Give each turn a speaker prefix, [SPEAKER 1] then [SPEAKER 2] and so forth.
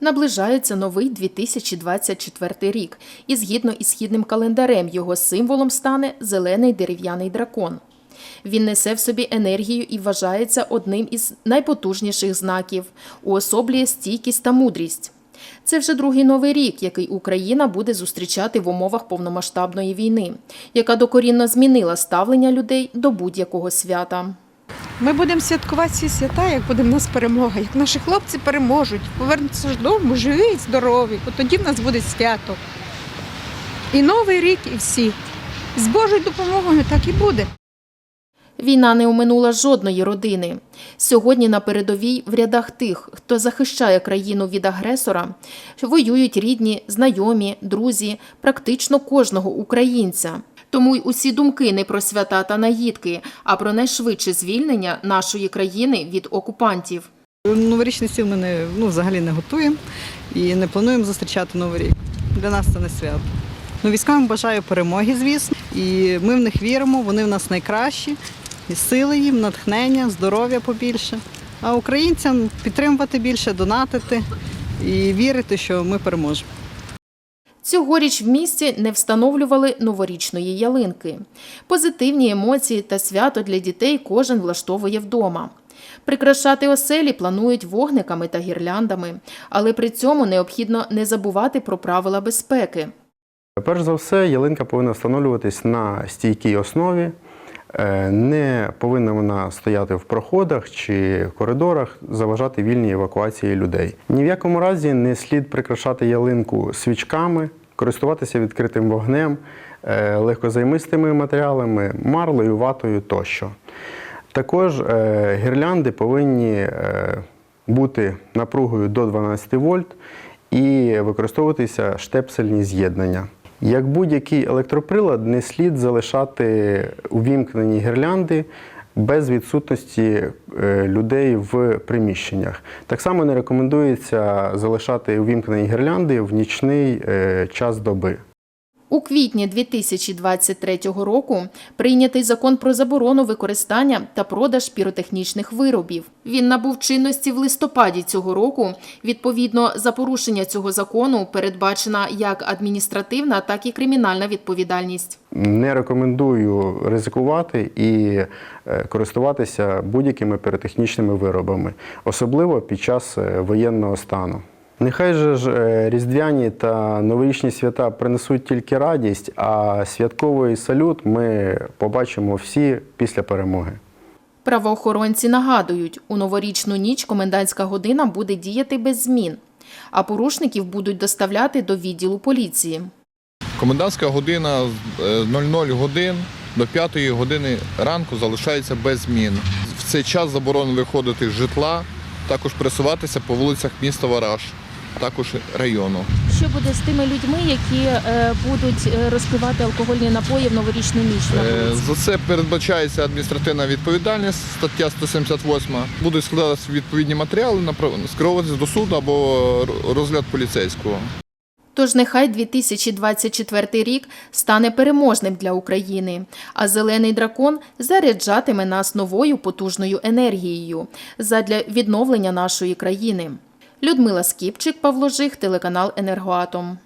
[SPEAKER 1] Наближається новий 2024 рік, і згідно із східним календарем його символом стане зелений дерев'яний дракон. Він несе в собі енергію і вважається одним із найпотужніших знаків, уособлює стійкість та мудрість. Це вже другий новий рік, який Україна буде зустрічати в умовах повномасштабної війни, яка докорінно змінила ставлення людей до будь-якого свята.
[SPEAKER 2] Ми будемо святкувати ці свята, як буде в нас перемога, як наші хлопці переможуть, повернуться додому, живі і здорові, от тоді в нас буде свято. І Новий рік, і всі. З Божою допомогою так і буде.
[SPEAKER 1] Війна не оминула жодної родини. Сьогодні на передовій в рядах тих, хто захищає країну від агресора, воюють рідні, знайомі, друзі, практично кожного українця. Тому й усі думки не про свята та наїдки, а про найшвидше звільнення нашої країни від окупантів.
[SPEAKER 3] Новорічний стіл ми не, ну, взагалі не готуємо і не плануємо зустрічати Новий рік. Для нас це не свято. Ну, військовим бажаю перемоги, звісно. І ми в них віримо, вони в нас найкращі. І сили їм, натхнення, здоров'я побільше. А українцям підтримувати більше, донатити і вірити, що ми переможемо.
[SPEAKER 1] Цьогоріч в місті не встановлювали новорічної ялинки. Позитивні емоції та свято для дітей кожен влаштовує вдома. Прикрашати оселі планують вогниками та гірляндами, але при цьому необхідно не забувати про правила безпеки.
[SPEAKER 4] Перш за все, ялинка повинна встановлюватись на стійкій основі. Е, Не повинна вона стояти в проходах чи коридорах, заважати вільній евакуації людей. Ні в якому разі не слід прикрашати ялинку свічками, користуватися відкритим вогнем, е, легкозаймистими матеріалами, марлею, ватою тощо. Також е, гірлянди повинні бути напругою до 12 вольт і використовуватися штепсельні з'єднання. Як будь-який електроприлад, не слід залишати увімкнені гірлянди без відсутності е, людей в приміщеннях. Так само не рекомендується залишати увімкнені гірлянди в нічний е, час доби.
[SPEAKER 1] У квітні 2023 року прийнятий закон про заборону використання та продаж піротехнічних виробів. Він набув чинності в листопаді цього року. Відповідно, за порушення цього закону передбачена як адміністративна, так і кримінальна відповідальність.
[SPEAKER 4] Не рекомендую ризикувати і е, користуватися будь-якими піротехнічними виробами, особливо під час е, воєнного стану. Нехай же ж е, різдвяні та новорічні свята принесуть тільки радість, а святковий салют ми побачимо всі після перемоги.
[SPEAKER 1] Правоохоронці нагадують, у новорічну ніч комендантська година буде діяти без змін, а порушників будуть доставляти до відділу поліції.
[SPEAKER 5] Комендантська година з е, 00 годин до 5 години ранку залишається без змін. В цей час заборонено виходити з житла, також пересуватися по вулицях міста Вараж, також району.
[SPEAKER 1] Що буде з тими людьми, які е, будуть е, розпивати алкогольні напої в новорічну ніч на
[SPEAKER 5] Е. За це передбачається адміністративна відповідальність, стаття 178. Будуть складатися відповідні матеріали, скеровуватися до суду або розгляд поліцейського.
[SPEAKER 1] Тож нехай 2024 рік стане переможним для України, а зелений дракон заряджатиме нас новою потужною енергією задля відновлення нашої країни. Людмила Скіпчик, Павло Жих, телеканал Енергоатом.